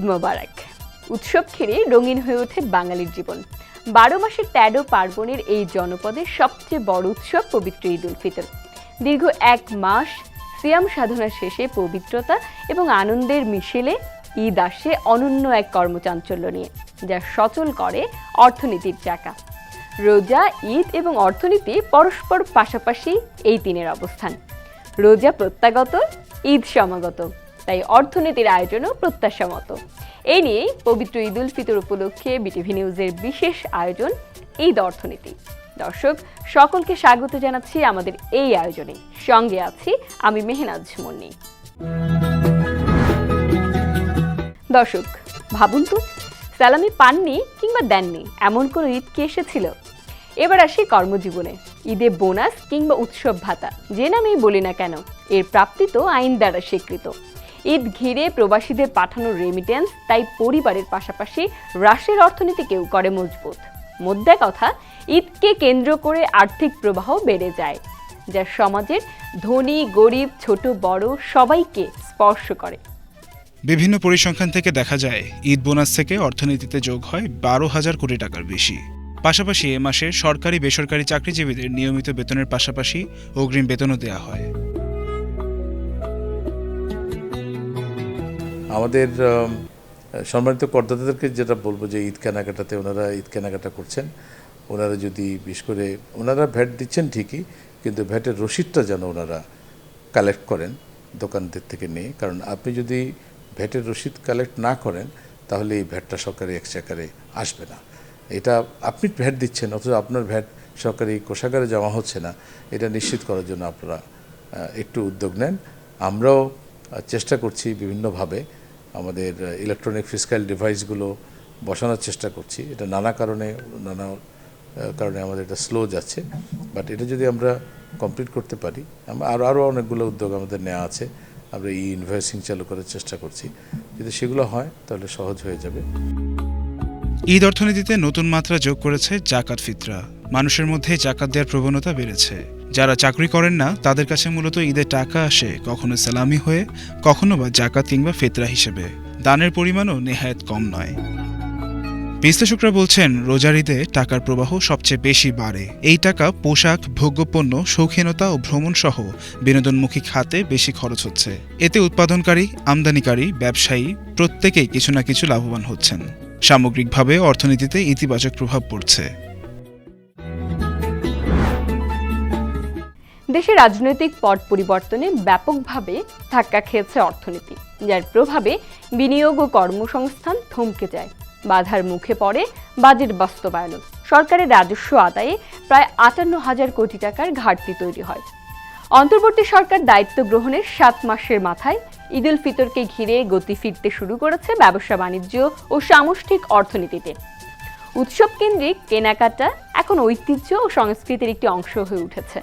ঈদ মোবারক। উৎসব ঘিরে রঙিন হয়ে ওঠে বাঙালির জীবন। বারো মাসের তেরো পার্বণের এই জনপদের সবচেয়ে বড় উৎসব পবিত্র ঈদ উল ফিতর। দীর্ঘ এক মাস সিয়াম সাধনা শেষে পবিত্রতা এবং আনন্দের মিশেলে ঈদ আসে অনন্য এক কর্মচাঞ্চল্য নিয়ে, যা সচল করে অর্থনীতির চাকা। রোজা, ঈদ এবং অর্থনীতি পরস্পর পাশাপাশি এই তিনের অবস্থান। রোজা প্রত্যাগত, ঈদ সমাগত। তাই অর্থনীতির আয়োজনও প্রত্যাশা মতো এই নিয়েই পবিত্র ঈদ উল ফিতর উপলক্ষে বিটিভি নিউজের বিশেষ আয়োজন, ঈদ অর্থনীতি। দর্শক, সকলকে স্বাগত জানাচ্ছি আমাদের এই আয়োজনে। সঙ্গে আছি আমি মেহনাজ মুন্নি। দর্শক, ভাবুন তো, সালামি পাননি কিংবা দেননি, এমন কোনো ঈদ কি এসেছিল? এবার আসি কর্মজীবনে। ঈদে বোনাস কিংবা উৎসব ভাতা, যে নামেই বলি না কেন, এর প্রাপ্তি তো আইন দ্বারা স্বীকৃত। ঈদ ঘিরে প্রবাসীদের পাঠানো রেমিটেন্স তাই পরিবারের পাশাপাশি রাষ্ট্রের অর্থনীতিকেও করে মজবুত। মধ্যে কথা, ঈদকে কেন্দ্র করে আর্থিক প্রবাহ বেড়ে যায়, যা সমাজের ধনী, গরিব, ছোট, বড় সবাইকে স্পর্শ করে। বিভিন্ন পরিসংখ্যান থেকে দেখা যায়, ঈদ বোনাস থেকে অর্থনীতিতে যোগ হয় বারো হাজার কোটি টাকার বেশি। পাশাপাশি এ মাসে সরকারি বেসরকারি চাকরিজীবীদের নিয়মিত বেতনের পাশাপাশি অগ্রিম বেতনও দেওয়া হয়। আমাদের সম্মানিত করদাতাদেরকে যেটা বলব যে ঈদ কেনাকাটাতে ওনারা ঈদ কেনাকাটা করছেন। ওনারা যদি বিশেষ করে ওনারা ভ্যাট দিচ্ছেন ঠিকই, কিন্তু ভ্যাটের রসিদটা যেন ওনারা কালেক্ট করেন দোকানদের থেকে নিয়ে। কারণ আপনি যদি ভ্যাটের রসিদ কালেক্ট না করেন, তাহলে এই ভ্যাটটা সরকারি এক্সচেকারে আসবে না। এটা আপনি ভ্যাট দিচ্ছেন, অথচ আপনার ভ্যাট সরকারি কোষাগারে জমা হচ্ছে না। এটা নিশ্চিত করার জন্য আপনারা একটু উদ্যোগ নেন। আমরাও চেষ্টা করছি বিভিন্নভাবে আমাদের ইলেকট্রনিক ফিজিক্যাল ডিভাইসগুলো বসানোর চেষ্টা করছি। এটা নানা কারণে নানা কারণে আমাদের এটা স্লো যাচ্ছে। বাট এটা যদি আমরা কমপ্লিট করতে পারি আরও আরও অনেকগুলো উদ্যোগ আমাদের নেওয়া আছে। আমরা ই ইনভয়েসিং চালু করার চেষ্টা করছি। যদি সেগুলো হয়, তাহলে সহজ হয়ে যাবে। ঈদ অর্থনীতিতে নতুন মাত্রা যোগ করেছে জাকাত ফিতরা। মানুষের মধ্যে জাকাত দেওয়ার প্রবণতা বেড়েছে। যারা চাকরি করেন না, তাদের কাছে মূলত ঈদের টাকা আসে কখনো সালামি হয়ে, কখনো বা জাকাত কিংবা ফিতরা হিসেবে। দানের পরিমাণও নেহায়েত কম নয়। বিশ্লেষকরা বলছেন, রোজার ঈদে টাকার প্রবাহ সবচেয়ে বেশি বাড়ে। এই টাকা পোশাক, ভোগ্যপণ্য, শৌখিনতা ও ভ্রমণ সহ বিনোদনমুখী খাতে বেশি খরচ হচ্ছে। এতে উৎপাদনকারী, আমদানিকারী, ব্যবসায়ী প্রত্যেকেই কিছু না কিছু লাভবান হচ্ছেন। সামগ্রিকভাবে অর্থনীতিতে ইতিবাচক প্রভাব পড়ছে। দেশের রাজনৈতিক পট পরিবর্তনে ব্যাপকভাবে ধাক্কা খেয়েছে অর্থনীতি, যার প্রভাবে বিনিয়োগ ও কর্মসংস্থান থমকে যায়। বাধার মুখে পড়ে বাজেট বাস্তবায়ন। সরকারের রাজস্ব আদায়ে প্রায় আটান্ন হাজার কোটি টাকার ঘাটতি তৈরি হয়। অন্তর্বর্তী সরকার দায়িত্ব গ্রহণের সাত মাসের মাথায় ঈদ উল ফিতরকে ঘিরে গতি ফিরতে শুরু করেছে ব্যবসা বাণিজ্য ও সামষ্টিক অর্থনীতিতে। উৎসব কেন্দ্রিক কেনাকাটা এখন ঐতিহ্য ও সংস্কৃতির একটি অংশ হয়ে উঠেছে।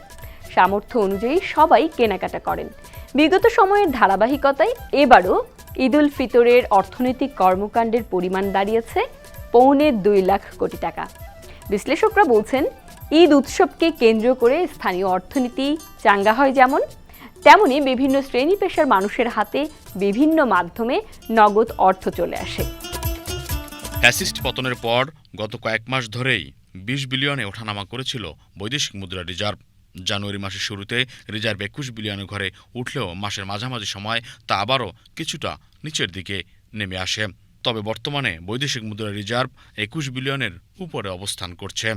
সামর্থ্য অনুযায়ী সবাই কেনাকাটা করেন। বিগত সময়ের ধারাবাহিকতায় এবারও ঈদ উল ফিতরের অর্থনৈতিক কর্মকাণ্ডের পরিমাণ দাঁড়িয়েছে পৌনে দুই লাখ কোটি টাকা। বিশ্লেষকরা বলছেন, ঈদ উৎসবকে কেন্দ্র করে স্থানীয় অর্থনীতি চাঙ্গা হয় যেমন, তেমনি বিভিন্ন শ্রেণি পেশার মানুষের হাতে বিভিন্ন মাধ্যমে নগদ অর্থ চলে আসে। অ্যাসিস্ট পতনের পর গত কয়েক মাস ধরেই বিশ বিলিয়নে ওঠানামা করেছিল বৈদেশিক মুদ্রা রিজার্ভ। জানুয়ারি মাসের শুরুতে রিজার্ভ একুশ বিলিয়নের ঘরে উঠলেও মাসের মাঝামাঝি সময় তা আবারও কিছুটা নিচের দিকে নেমে আসে। তবে বর্তমানে বৈদেশিক মুদ্রা রিজার্ভ একুশ বিলিয়নের উপরে অবস্থান করছে।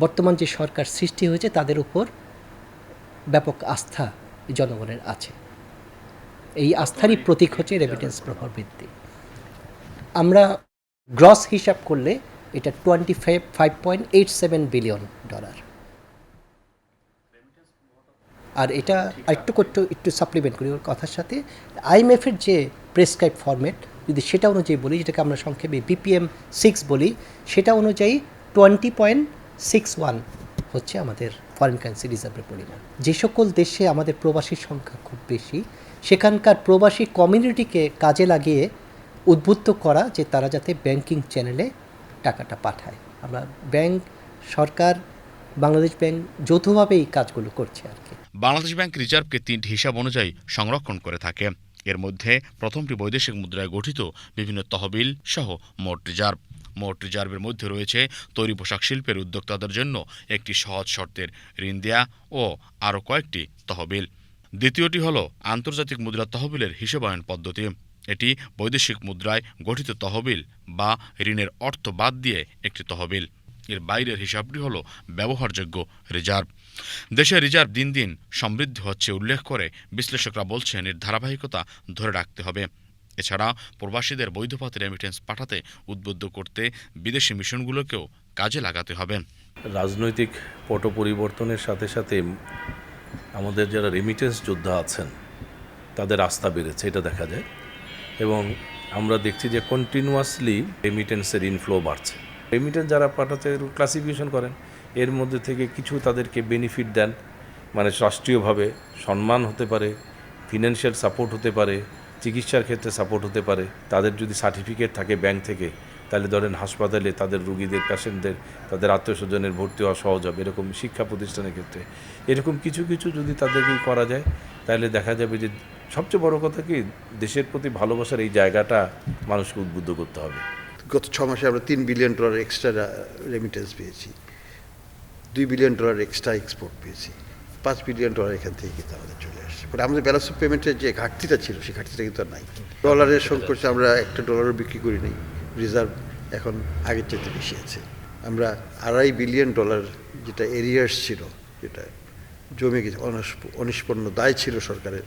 বর্তমান যে সরকার সৃষ্টি হয়েছে, তাদের উপর ব্যাপক আস্থা জনগণের আছে। এই আস্থারই প্রতীক হচ্ছে রেমিটেন্স প্রভাব বৃদ্ধি। আমরা গ্রস হিসাব করলে এটা twenty five five point eight seven billion dollar আর এটা একটু একটু একটু সাপ্লিমেন্ট করি ওর কথার সাথে। আইএমএফের যে প্রেসক্রাইব ফরম্যাট যদি সেটা অনুযায়ী বলি, যেটাকে আমরা সংক্ষেপে বিপিএম সিক্স বলি, সেটা অনুযায়ী টোয়েন্টি পয়েন্ট সিক্স ওয়ান হচ্ছে আমাদের ফরেন কারেন্সি রিজার্ভের পরিমাণ। যে সকল দেশে আমাদের প্রবাসীর সংখ্যা খুব বেশি, সেখানকার প্রবাসী কমিউনিটিকে কাজে লাগিয়ে উদ্বুদ্ধ করা যে তারা যাতে ব্যাংকিং চ্যানেলে টাকাটা পাঠায়। আমরা ব্যাংক সরকার, বাংলাদেশ ব্যাংক যৌথভাবে এই কাজগুলো করছে আর কি। বাংলাদেশ ব্যাংক রিজার্ভকে তিনটি হিসাব অনুযায়ী সংরক্ষণ করে থাকে। এর মধ্যে প্রথমটি বৈদেশিক মুদ্রায় গঠিত, বিভিন্ন তহবিল সহ মোট রিজার্ভ। মোট রিজার্ভের মধ্যে রয়েছে তৈরি পোশাক শিল্পের উদ্যোক্তাদের জন্য একটি সহজ শর্তের ঋণ দেয়া ও আরও কয়েকটি তহবিল। দ্বিতীয়টি হল আন্তর্জাতিক মুদ্রা তহবিলের হিসেবায়ন পদ্ধতি। এটি বৈদেশিক মুদ্রায় গঠিত তহবিল বা ঋণের অর্থ বাদ দিয়ে একটি তহবিল। এর বাইরের হিসাবটি হল ব্যবহারযোগ্য রিজার্ভ। দেশের রিজার্ভ দিন দিন সমৃদ্ধি হচ্ছে উল্লেখ করে বিশ্লেষকরা বলছেন, এর ধারাবাহিকতা ধরে রাখতে হবে। এছাড়া প্রবাসীদের বৈধ পথে রেমিটেন্স পাঠাতে, উদ্বুদ্ধ করতে বিদেশি মিশনগুলোকেও কাজে লাগাতে হবে। রাজনৈতিক পট পরিবর্তনের সাথে সাথে আমাদের যারা রেমিটেন্স যোদ্ধা আছেন, তাদের আস্থা বেড়েছে, এটা দেখা যায়। এবং আমরা দেখছি যে কন্টিনিউয়াসলি রেমিটেন্সের ইনফ্লো বাড়ছে। রেমিটেন্স যারা পাঠাচ্ছে ক্লাসিফিকেশন করেন। এর মধ্যে থেকে কিছু তাদেরকে বেনিফিট দেন। মানে রাষ্ট্রীয়ভাবে সম্মান হতে পারে ফিনান্সিয়াল সাপোর্ট হতে পারে, চিকিৎসার ক্ষেত্রে সাপোর্ট হতে পারে। তাদের যদি সার্টিফিকেট থাকে ব্যাংক থেকে, তাহলে ধরেন হাসপাতালে তাদের রুগীদের পেশেন্টদের তাদের আত্মীয় স্বজনের ভর্তি হওয়া সহজ হবে এরকম শিক্ষা প্রতিষ্ঠানের ক্ষেত্রে। এরকম কিছু কিছু যদি তাদেরকে করা যায়, তাহলে দেখা যাবে যে সবচেয়ে বড় কথা কি, দেশের প্রতি ভালোবাসার এই জায়গাটা মানুষকে উদ্বুদ্ধ করতে হবে। গত ছ মাসে আমরা তিন বিলিয়ন ডলার এক্সট্রা রেমিটেন্স পেয়েছি। দুই বিলিয়ন ডলার এক্সট্রা এক্সপোর্ট পেয়েছি। পাঁচ বিলিয়ন ডলার এখান থেকে কিন্তু আমাদের চলে আসছে। বাট আমাদের ব্যালেন্স অফ পেমেন্টের যে ঘাটতিটা ছিল, সেই ঘাটতিটা কিন্তু নাই। ডলারের সংকটে আমরা একটা ডলারও বিক্রি করি নাই। রিজার্ভ এখন আগের চাইতে বেশি আছে। আমরা আড়াই বিলিয়ন ডলার যেটা এরিয়ার্স ছিল, যেটা জমে গেছে অনিষ্পন্ন দায় ছিল সরকারের,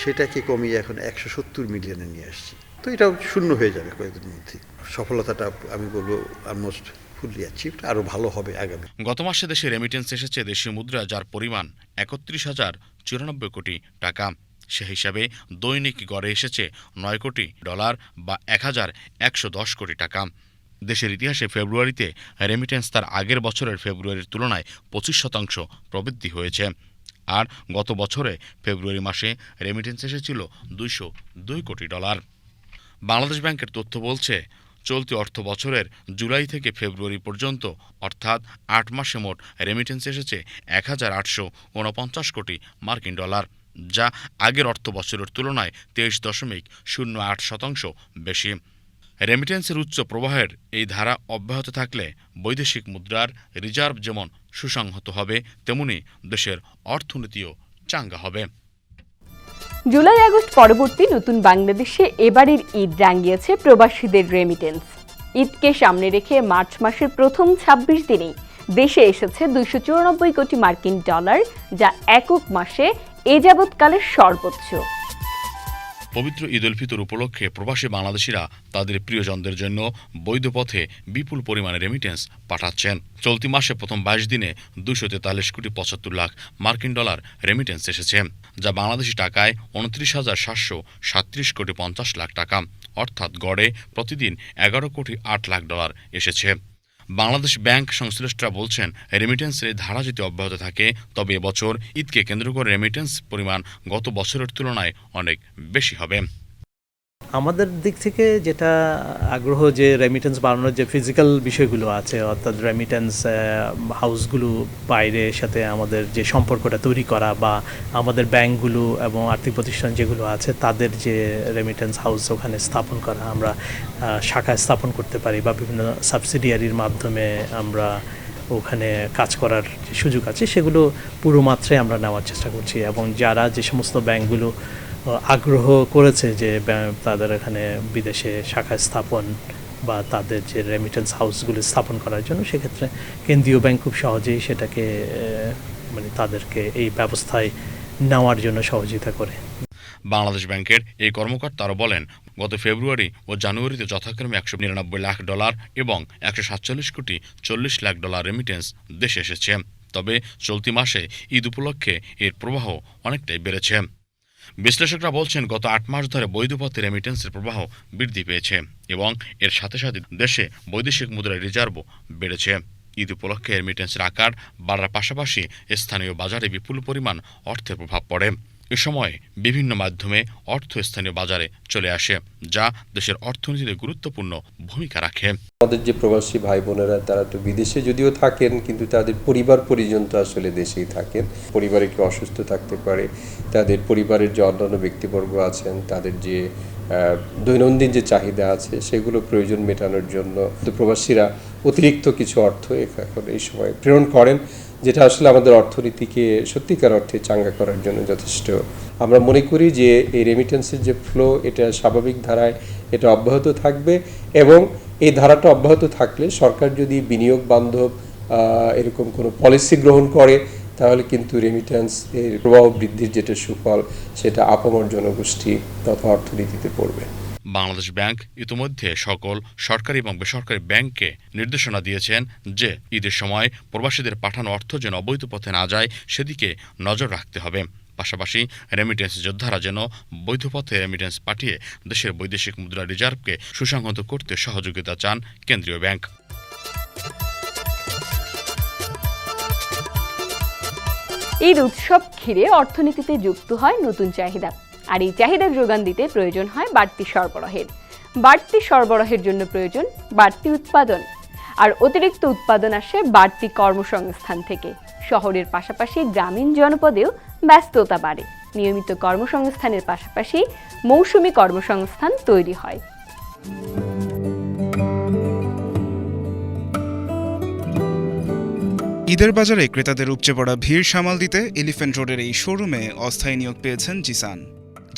সেটাকে কমিয়ে এখন একশো সত্তর মিলিয়নে নিয়ে আসছি। তো এটাও শূন্য হয়ে যাবে কয়েকদিন মধ্যে। সফলতাটা আমি বলব অলমোস্ট ফুললি অ্যাচিভড আরও ভালো হবে আগামী। গত মাসে দেশে রেমিটেন্স এসেছে দেশীয় মুদ্রা, যার পরিমাণ একত্রিশ হাজার চুরানব্বই কোটি টাকা। সে হিসাবে দৈনিক গড়ে এসেছে নয় কোটি ডলার বা এক হাজার একশো দশ কোটি টাকা। দেশের ইতিহাসে ফেব্রুয়ারিতে রেমিটেন্স তার আগের বছরের ফেব্রুয়ারির তুলনায় পঁচিশ শতাংশ প্রবৃদ্ধি হয়েছে। আর গত বছরে ফেব্রুয়ারি মাসে রেমিটেন্স এসেছিল দুইশো দুই কোটি ডলার। বাংলাদেশ ব্যাংকের তথ্য বলছে চলতি অর্থ বছরের জুলাই থেকে ফেব্রুয়ারি পর্যন্ত, অর্থাৎ আট মাসে মোট রেমিটেন্স এসেছে এক হাজার আটশো উনপঞ্চাশ কোটি মার্কিন ডলার, যা আগের অর্থ বছরের তুলনায় তেইশ দশমিক শূন্য আট শতাংশ বেশি। রেমিটেন্সের উচ্চ প্রবাহের এই ধারা অব্যাহত থাকলে বৈদেশিক মুদ্রার রিজার্ভ যেমন সুসংহত হবে, তেমনি দেশের অর্থনীতিও চাঙ্গা হবে। জুলাই আগস্ট পরবর্তী নতুন বাংলাদেশে এবারের ঈদ রাঙ্গিয়েছে প্রবাসীদের রেমিটেন্স ঈদকে সামনে রেখে মার্চ মাসের প্রথম ২৬ দিনেই দেশে এসেছে দুইশো চুরানব্বই কোটি মার্কিন ডলার, যা একক মাসে এ যাবৎকালের সর্বোচ্চ। পবিত্র ঈদ উল ফিতর উপলক্ষে প্রবাসী বাংলাদেশিরা তাদের প্রিয়জনদের জন্য বৈধ পথে বিপুল পরিমাণে রেমিটেন্স পাঠাচ্ছেন। চলতি মাসে প্রথম বাইশ দিনে দুশো তেতাল্লিশ কোটি পঁচাত্তর লাখ মার্কিন ডলার রেমিটেন্স এসেছে, যা বাংলাদেশি টাকায় উনত্রিশ হাজার সাতশো সাতত্রিশ কোটি পঞ্চাশ লাখ টাকা। অর্থাৎ গড়ে প্রতিদিন এগারো কোটি আট লাখ ডলার এসেছে। বাংলাদেশ ব্যাংক সংশ্লিষ্টরা বলছেন, রেমিটেন্সের ধারা যদি অব্যাহত থাকে, তবে এবছর ঈদকে কেন্দ্র করে রেমিটেন্স পরিমাণ গত বছরের তুলনায় অনেক বেশি হবে। আমাদের দিক থেকে যেটা আগ্রহ যে রেমিটেন্স বাড়ানোর যে ফিজিক্যাল বিষয়গুলো আছে, অর্থাৎ রেমিটেন্স হাউসগুলো বাইরের সাথে আমাদের যে সম্পর্কটা তৈরি করা বা আমাদের ব্যাংকগুলো এবং আর্থিক প্রতিষ্ঠান যেগুলো আছে, তাদের যে রেমিটেন্স হাউস ওখানে স্থাপন করা আমরা শাখা স্থাপন করতে পারি বা বিভিন্ন সাবসিডিয়ারির মাধ্যমে আমরা ওখানে কাজ করার যে সুযোগ আছে, সেগুলো পুরো মাত্রায় আমরা নেওয়ার চেষ্টা করছি। এবং যারা যে সমস্ত ব্যাংকগুলো আগ্রহ করেছে যে তাদের এখানে বিদেশে শাখা স্থাপন বা তাদের যে রেমিটেন্স হাউসগুলি স্থাপন করার জন্য, সেক্ষেত্রে কেন্দ্রীয় ব্যাংক খুব সহজেই সেটাকে মানে তাদেরকে এই ব্যবস্থায় নেওয়ার জন্য সহযোগিতা করে। বাংলাদেশ ব্যাংকের এই কর্মকর্তা আরও বলেন, গত ফেব্রুয়ারি ও জানুয়ারিতে যথাক্রমে একশো নিরানব্বই লাখ ডলার এবং একশো সাতচল্লিশ কোটি চল্লিশ লাখ ডলার রেমিটেন্স দেশে এসেছে। তবে চলতি মাসে ঈদ উপলক্ষে এর প্রবাহ অনেকটাই বেড়েছে। বিশ্লেষকরা বলছেন, গত আট মাস ধরে বৈধ পথে রেমিটেন্সের প্রবাহ বৃদ্ধি পেয়েছে এবং এর সাথে সাথে দেশে বৈদেশিক মুদ্রার রিজার্ভও বেড়েছে। ঈদ উপলক্ষে রেমিটেন্সের আকার বাড়ার পাশাপাশি স্থানীয় বাজারে বিপুল পরিমাণ অর্থের প্রভাব পড়ে। এ সময় বিভিন্ন মাধ্যমে অর্থ স্থানীয় বাজারে চলে আসে, যা দেশের অর্থনীতিতে গুরুত্বপূর্ণ ভূমিকা রাখে। আমাদের যে প্রবাসী ভাই বোনেরা তারা তো বিদেশে যদিও থাকেন, কিন্তু তাদের পরিবার পরিজন তো আসলে দেশেই থাকেন। পরিবারে কেউ অসুস্থ থাকতে পারে, তাদের পরিবারের যে অন্যান্য ব্যক্তিবর্গ আছেন, তাদের যে দৈনন্দিন যে চাহিদা আছে, সেগুলো প্রয়োজন মেটানোর জন্য প্রবাসীরা অতিরিক্ত কিছু অর্থ এখন এই সময় প্রেরণ করেন। যেটা আসলে আমাদের অর্থনীতিকে সত্যিকার অর্থে চাঙ্গা করার জন্য যথেষ্ট। আমরা মনে করি যে এই রেমিটেন্সের যে ফ্লো এটা স্বাভাবিক ধারায় এটা অব্যাহত থাকবে এবং এই ধারাটা অব্যাহত থাকলে সরকার যদি বিনিয়োগ বান্ধব এরকম কোনো পলিসি গ্রহণ করে, তাহলে কিন্তু রেমিটেন্স এর প্রবাহ বৃদ্ধির যেটা সুফল, সেটা আপামর জনগোষ্ঠী তথা অর্থনীতিতে পড়বে। বাংলাদেশ ব্যাংক ইতিমধ্যে সকল সরকারি এবং বেসরকারি ব্যাংককে নির্দেশনা দিয়েছেন যে ঈদের সময় প্রবাসীদের পাঠানো অর্থ যেন অবৈধ পথে না যায়, সেদিকে নজর রাখতে হবে। পাশাপাশি রেমিটেন্স যোদ্ধারা যেন বৈধ পথে রেমিটেন্স পাঠিয়ে দেশের বৈদেশিক মুদ্রা রিজার্ভকে সুসংহত করতে সহযোগিতা চান কেন্দ্রীয় ব্যাংক। ঈদ উৎসব ঘিরে অর্থনীতিতে যুক্ত হয় নতুন চাহিদা। আর এই চাহিদার যোগান দিতে প্রয়োজন হয় বাড়তি সরবরাহের বাড়তি সরবরাহের জন্য প্রয়োজন বাড়তি উৎপাদন। আর অতিরিক্ত উৎপাদন আসে বাড়তি কর্মসংস্থান থেকে। শহরের পাশাপাশি গ্রামীণ জনপদেও ব্যস্ততা বাড়ে। নিয়মিত কর্মসংস্থানের পাশাপাশি মৌসুমি কর্মসংস্থান তৈরি হয়। ঈদের বাজারে ক্রেতাদের উপচে পড়া ভিড় সামাল দিতে এলিফ্যান্ট রোডের এই শোরুমে অস্থায়ী নিয়োগ পেয়েছেন জিসান।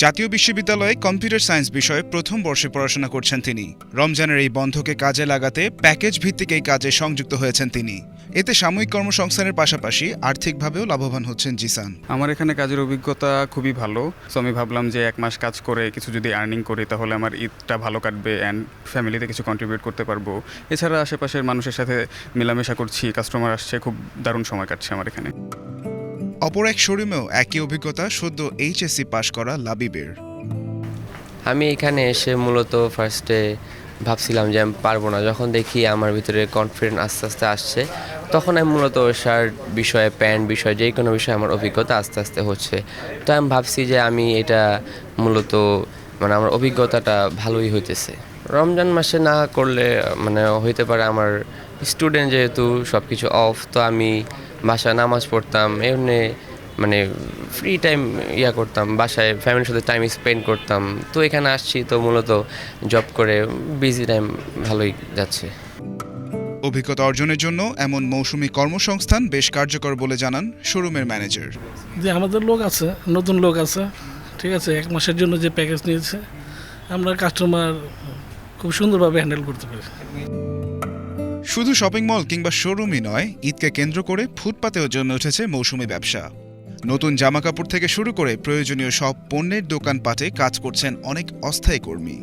জাতীয় বিশ্ববিদ্যালয়ে কম্পিউটার সায়েন্স বিষয়ে প্রথম বর্ষে পড়াশোনা করছেন তিনি। রমজানের এই বন্ধকে কাজে লাগাতে প্যাকেজ ভিত্তিক এই কাজে সংযুক্ত হয়েছেন তিনি। এতে সাময়িক কর্মসংস্থানের পাশাপাশি আর্থিকভাবেও লাভবান হচ্ছেন জিসান। আমার এখানে কাজের অভিজ্ঞতা খুবই ভালো সো আমি ভাবলাম যে এক মাস কাজ করে কিছু যদি আর্নিং করি, তাহলে আমার ঈদটা ভালো কাটবে অ্যান্ড ফ্যামিলিতে কিছু কন্ট্রিবিউট করতে পারব। এছাড়া আশেপাশের মানুষের সাথে মেলামেশা করছি কাস্টমার আসছে, খুব দারুণ সময় কাটছে আমার এখানে। অপর এক শোরুমেও একই অভিজ্ঞতা সদ্য এইচএসসি পাশ করা লাবিবের। আমি এখানে এসে মূলত ফার্স্টে ভাবছিলাম যে আমি পারব না। যখন দেখি আমার ভিতরে কনফিডেন্ট আস্তে আস্তে আসছে, তখন আমি মূলত শার্ট বিষয়ে, প্যান্ট বিষয়ে, যে কোনো বিষয়ে আমার অভিজ্ঞতা আস্তে আস্তে হচ্ছে। তো আমি ভাবছি যে আমি এটা মূলত মানে আমার অভিজ্ঞতাটা ভালোই হইতেছে। রমজান মাসে না করলে মানে হইতে পারে আমার স্টুডেন্ট যেহেতু সব কিছু অফ তো আমি বাসায় নামাজ পড়তাম এমনি মানে ফ্রি টাইম ইয়া করতাম বাসায় ফ্যামিলির সাথে টাইম স্পেন্ড করতাম। তো এখানে আসছি তো মূলত জব করে বিজি টাইম ভালোই যাচ্ছে। অভিজ্ঞতা অর্জনের জন্য এমন মৌসুমী কর্মসংস্থান বেশ কার্যকর বলে জানান শোরুমের ম্যানেজার। যে আমাদের লোক আছে নতুন লোক আছে ঠিক আছে এক মাসের জন্য যে প্যাকেজ নিয়েছে আমরা কাস্টমার খুব সুন্দরভাবে হ্যান্ডেল করতে পারি। শুধু শপিং মল কিংবা শোরুমই নয় ঈদকে কেন্দ্র করে ফুটপাতেও জমে উঠেছে মৌসুমী ব্যবসা। নতুন জামাকাপড় থেকে শুরু করে প্রয়োজনীয় সব পণ্যের দোকানপাটে কাজ করছেন অনেক অস্থায়ী কর্মী।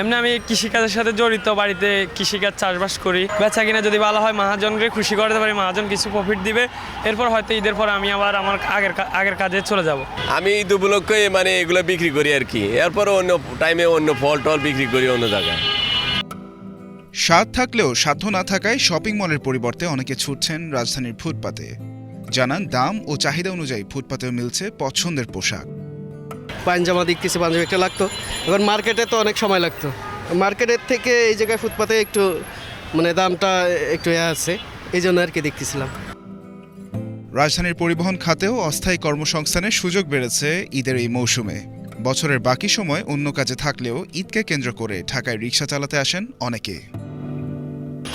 এমনি আমি কৃষিকাজের সাথে জড়িত বাড়িতে কৃষিকাজ চাষবাস করি। বেচা কিনা যদি ভালো হয় মহাজনকে খুশি করতে পারি মহাজন কিছু প্রফিট দিবে। এরপর হয়তো ঈদের পর আমি আবার আমার আগের আগের কাজে চলে যাব। আমি ঈদ উপলক্ষে মানে এগুলো বিক্রি করি আর কি। এরপর অন্য টাইমে অন্য ফল টল বিক্রি করি অন্য জায়গায়। স্বাদ থাকলেও সাধ্য না থাকায় শপিং মলের পরিবর্তে অনেকে ছুটছেন রাজধানীর ফুটপাতে। জানান দাম ও চাহিদা অনুযায়ী ফুটপাতেও মিলছে পছন্দের পোশাক। পাঞ্জামা দেখতেছি পাঞ্জাবি একটা লাগতো। এখন মার্কেটে তো অনেক সময় লাগতো। মার্কেটের থেকে এই জায়গায় ফুটপাতে একটু মানে দামটা একটু এ আছে। এই জন্য আর কি দেখতেছিলাম। রাজধানীর পরিবহন খাতেও অস্থায়ী কর্মসংস্থানের সুযোগ বেড়েছে ঈদের এই মৌসুমে। বছরের বাকি সময় অন্য কাজে থাকলেও ঈদকে কেন্দ্র করে ঢাকায় রিক্সা চালাতে আসেন অনেকে।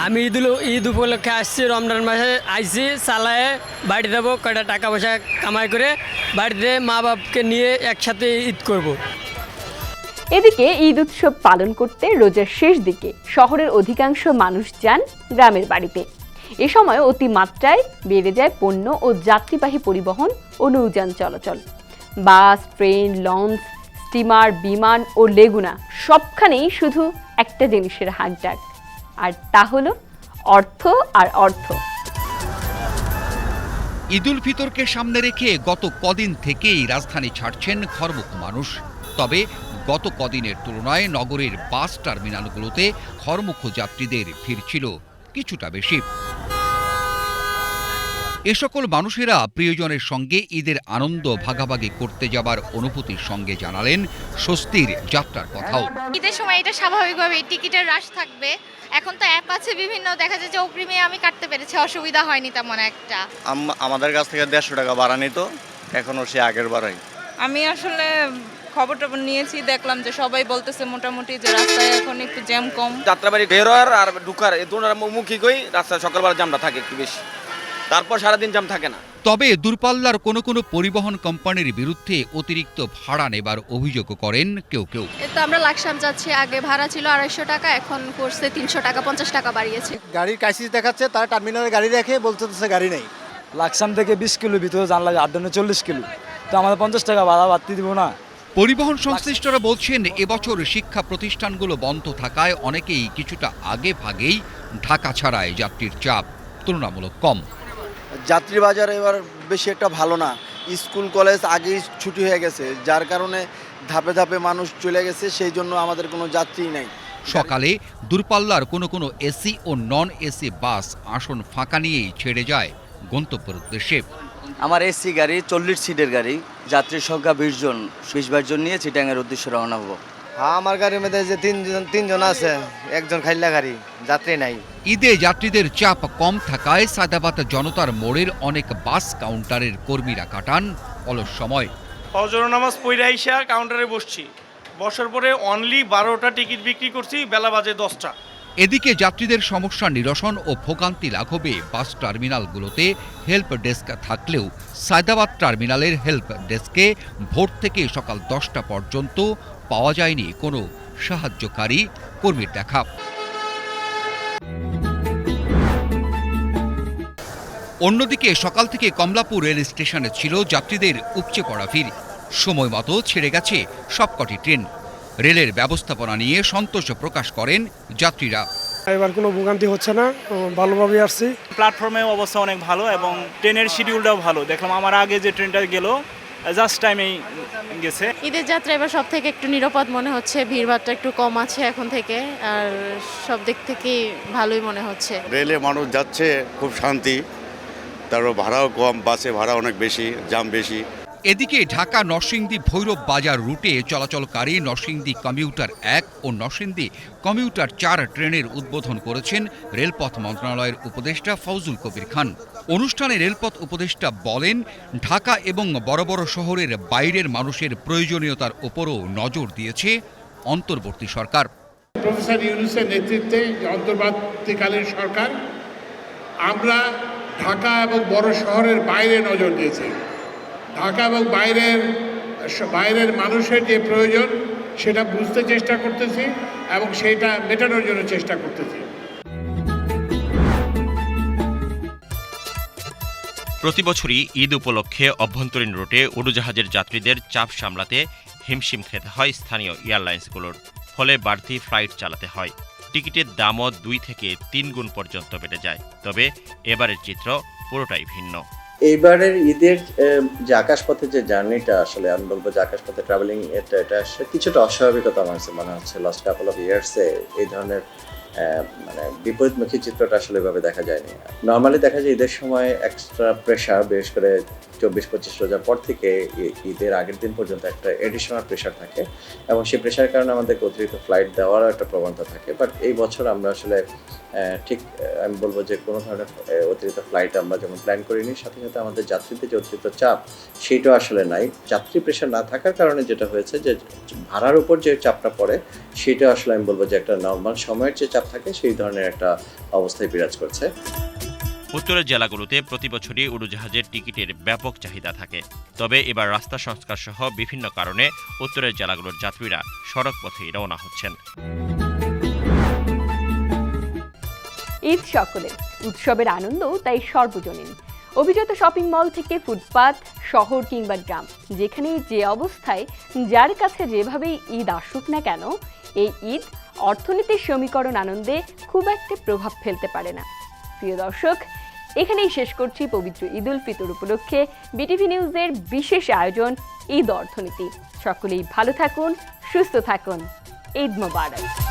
আমি ঈদ ঈদ উপলক্ষে আসছি, রমজান মাসে আইসি চালায় বাড়ি যাব, কয়টা টাকা পয়সা কামাই করে বাড়িতে মা বাপকে নিয়ে একসাথে ঈদ করব। এদিকে ঈদ উৎসব পালন করতে রোজার শেষ দিকে শহরের অধিকাংশ মানুষ যান গ্রামের বাড়িতে। এ সময় অতিমাত্রায় বেড়ে যায় পণ্য ও যাত্রীবাহী পরিবহন ও নৌযান চলাচল। বাস, ট্রেন, লঞ্চ, স্টিমার, বিমান ও লেগুনা সবখানেই শুধু একটা জিনিসের হাঁকডাক। আর তা হলো অর্থ আর অর্থ। ঈদুল ফিতরকে সামনে রেখে গত কদিন থেকেই রাজধানী ছাড়ছেন ঘরমুখ মানুষ। তবে গত কদিনের তুলনায় নগরের বাস টার্মিনালগুলোতে ঘরমুখ যাত্রীদের ভিড় ছিল কিছুটা বেশি। এ সকল মানুষেরা প্রিয়জনের সঙ্গে ঈদের আনন্দ ভাগাভাগি করতে যাবার অনুভূতির সঙ্গে জানালেন স্বস্তির যাত্রার কথাও। ঈদের সময় এটা স্বাভাবিকভাবে টিকিটের রাশ থাকবে। এখন তো অ্যাপ আছে বিভিন্ন দেখা যায় যে অগ্রিমে আমি কাটতে পেরেছি অসুবিধা হয়নি তেমন একটা। আমাদের কাছ থেকে দেড়শো টাকা বাড়া নিত এখনও সে আগের বাড়াই আমি আসলে খবর টবর নিয়েছি দেখলাম যে সবাই বলতেছে মোটামুটি যে রাস্তায় এখন একটু জ্যাম কম। যাত্রাবাড়ি বেরোয়ার আর ঢুকার এই দুটার মুখী কই রাস্তায় সকালবেলা জামটা থাকে একটু বেশি। তারপর সারাদিন জাম থাকে না। তবে দূরপাল্লার কোনো কোনো পরিবহন কোম্পানির বিরুদ্ধে অতিরিক্ত ভাড়া নেবার অভিযোগ করেন কেউ কেউ। তো আমরা লাকসাম যাচ্ছি আগে ভাড়া ছিল আড়াইশো টাকা এখন করছে তিনশো টাকা পঞ্চাশ টাকা বাড়িয়েছে। গাড়ির ক্রাইসিস দেখাচ্ছে তারা টার্মিনালে গাড়ি রেখে বলতেছে গাড়ি নেই। লাকসাম থেকে বিশ কিলো ভিতরে জানলা আট চল্লিশ কিলো। তো আমাদের পঞ্চাশ টাকা ভাড়া বাড়তি দিব না। পরিবহন সংশ্লিষ্টরা বলছেন এবছর শিক্ষা প্রতিষ্ঠানগুলো বন্ধ থাকায় অনেকেই কিছুটা আগে ভাগেই ঢাকা ছাড়ায় যাত্রীর চাপ তুলনামূলক কম। যাত্রী বাজার এবার বেশি একটা ভালো না। স্কুল কলেজ আগেই ছুটি হয়ে গেছে। যার কারণে ধাপে ধাপে মানুষ চলে গেছে সেই জন্য আমাদের কোনো যাত্রী নাই। সকালে দূরপাল্লার কোনো কোনো এসি ও নন এসি বাস আসন ফাঁকা নিয়েই ছেড়ে যায় গন্তব্যের উদ্দেশ্যে। আমার এসি গাড়ি চল্লিশ সিটের গাড়ি যাত্রীর সংখ্যা বিশ জন বিশ বাইশ জন নিয়ে চিটাঙের উদ্দেশ্যে রওনা হব। হ্যাঁ আমার গাড়ির মধ্যে যে তিনজন তিনজন আছে একজন খাইলা গাড়ি যাত্রী নাই। ঈদে যাত্রীদের চাপ কম থাকায় সাদাবাদ জনতার মোড়ের অনেক বাস কাউন্টারের কর্মীরা কাটান অলস সময়। ফজর নামাজ পইরা আইসা কাউন্টারে বসছি। বসার পরে অনলি বারোটা টিকিট বিক্রি করছি বেলা বাজে দশটা। এদিকে যাত্রীদের সমস্যা নিরসন ও ভোগান্তি লাঘবে বাস টার্মিনালগুলোতে হেল্প ডেস্ক থাকলেও সায়দাবাদ টার্মিনালের হেল্প ডেস্কে ভোর থেকে সকাল দশটা পর্যন্ত পাওয়া যায়নি কোনো সাহায্যকারী কর্মীর দেখা। অন্যদিকে সকাল থেকে কমলাপুর রেল স্টেশনে ছিল যাত্রীদের উপচে পড়া ভিড়। সময় মতো ছেড়ে গেছে সবকটি ট্রেন। রেলের ব্যবস্থাপনা নিয়ে সন্তোষ প্রকাশ করেন যাত্রীরা। এবার কোনো ভোগান্তি হচ্ছে না ভালোভাবে আসছি। প্ল্যাটফর্মে অবস্থা অনেক ভালো এবং ট্রেনের শিডিউলটাও ভালো। দেখলাম আমার আগে যে ট্রেনটা গেল জাস্ট টাইমেই গেছে। ঈদের যাত্রা এবার সব থেকে একটু নিরাপদ মনে হচ্ছে। ভিড়ভাড়টা একটু কম আছে এখন থেকে আর সব দিক থেকে ভালোই মনে হচ্ছে। রেলে মানুষ যাচ্ছে খুব শান্তি। তারপর ভাড়াও কম বাসে ভাড়া অনেক বেশি জাম বেশি। এদিকে ঢাকা নরসিংদী ভৈরব বাজার রুটে চলাচলকারী নরসিংদী কমিউটার এক ও নরসিংদী কমিউটার চার ট্রেনের উদ্বোধন করেছেন রেলপথ মন্ত্রণালয়ের উপদেষ্টা ফৌজুল কবির খান। অনুষ্ঠানে রেলপথ উপদেষ্টা বলেন, ঢাকা এবং বড় বড় শহরের বাইরের মানুষের প্রয়োজনীয়তার ওপরও নজর দিয়েছে অন্তর্বর্তী সরকার। প্রফেসর ইউনুসের নেতৃত্বে অন্তর্বর্তীকালীন সরকার আমরা ঢাকা এবং বড় শহরের বাইরে নজর দিয়েছি। ঢাকা এবং বাইরের বাইরের মানুষের যে প্রয়োজন, সেটা বুঝতে চেষ্টা করতেছি এবং সেটা মেটানোর জন্য চেষ্টা করতেছি। প্রতি বছরই ঈদ উপলক্ষে অভ্যন্তরীণ রুটে উড়োজাহাজের যাত্রীদের চাপ সামলাতে হিমশিম খেতে হয় স্থানীয় এয়ারলাইন্সগুলোর, ফলে বাড়তি ফ্লাইট চালাতে হয়। টিকিটের দামও দুই থেকে তিন গুণ পর্যন্ত বেড়ে যায়। তবে এবারের চিত্র পুরোটাই ভিন্ন। এইবারের ঈদের যে আকাশপথে যে জার্নিটা আসলে আমি বলব যে আকাশপথে ট্রাভেলিং এটা এটা আসলে কিছুটা অস্বাভাবিকতা আমার মনে হচ্ছে লাস্ট কাপল অফ ইয়ার্সে এই ধরনের মানে বিপরীতমুখী চিত্রটা আসলে এভাবে দেখা যায়নি। নর্মালি দেখা যায় ঈদের সময় এক্সট্রা প্রেশার বিশেষ করে চব্বিশ পঁচিশ রোজার পর থেকে ঈদের আগের দিন পর্যন্ত একটা এডিশনাল প্রেশার থাকে এবং সেই প্রেশারের কারণে আমাদেরকে অতিরিক্ত ফ্লাইট দেওয়ারও একটা প্রবণতা থাকে। বাট এই বছর আমরা আসলে ঠিক আমি বলব যে কোনো ধরনের অতিরিক্ত ফ্লাইট আমরা যেমন প্ল্যান করিনি, সাথে সাথে আমাদের যাত্রীদের যে অতিরিক্ত চাপ সেইটাও আসলে নাই। যাত্রী প্রেশার না থাকার কারণে যেটা হয়েছে যে ভাড়ার উপর যে চাপটা পড়ে, সেটা আসলে আমি বলব যে একটা নর্মাল সময়ের যে চাপ থাকে সেই ধরনের একটা অবস্থায় বিরাজ করছে। উত্তরের জেলাগুলোতে প্রতি বছরই উড়োজাহাজের টিকিটের ব্যাপক চাহিদা থাকে। তবে এবার রাস্তা সংস্কার সহ বিভিন্ন কারণে উত্তরের জেলাগুলোর যাত্রীরা সড়ক পথেই রওনা হচ্ছেন। ঈদ সকলে উৎসবের আনন্দ তাই সর্বজনীন। অভিজাত শপিং মল থেকে ফুটপাত শহর কিংবা গ্রাম যেখানেই যে অবস্থায় যার কাছে যেভাবেই ঈদ আসুক না কেন এই ঈদ অর্থনীতির সমীকরণ আনন্দে খুব একটা প্রভাব ফেলতে পারে না। প্রিয় দর্শক, এখানেই শেষ করছি পবিত্র ঈদ উল ফিতর উপলক্ষে বিটিভি নিউজের বিশেষ আয়োজন, ঈদ অর্থনীতি। সকলেই ভালো থাকুন, সুস্থ থাকুন। ঈদ মোবারক।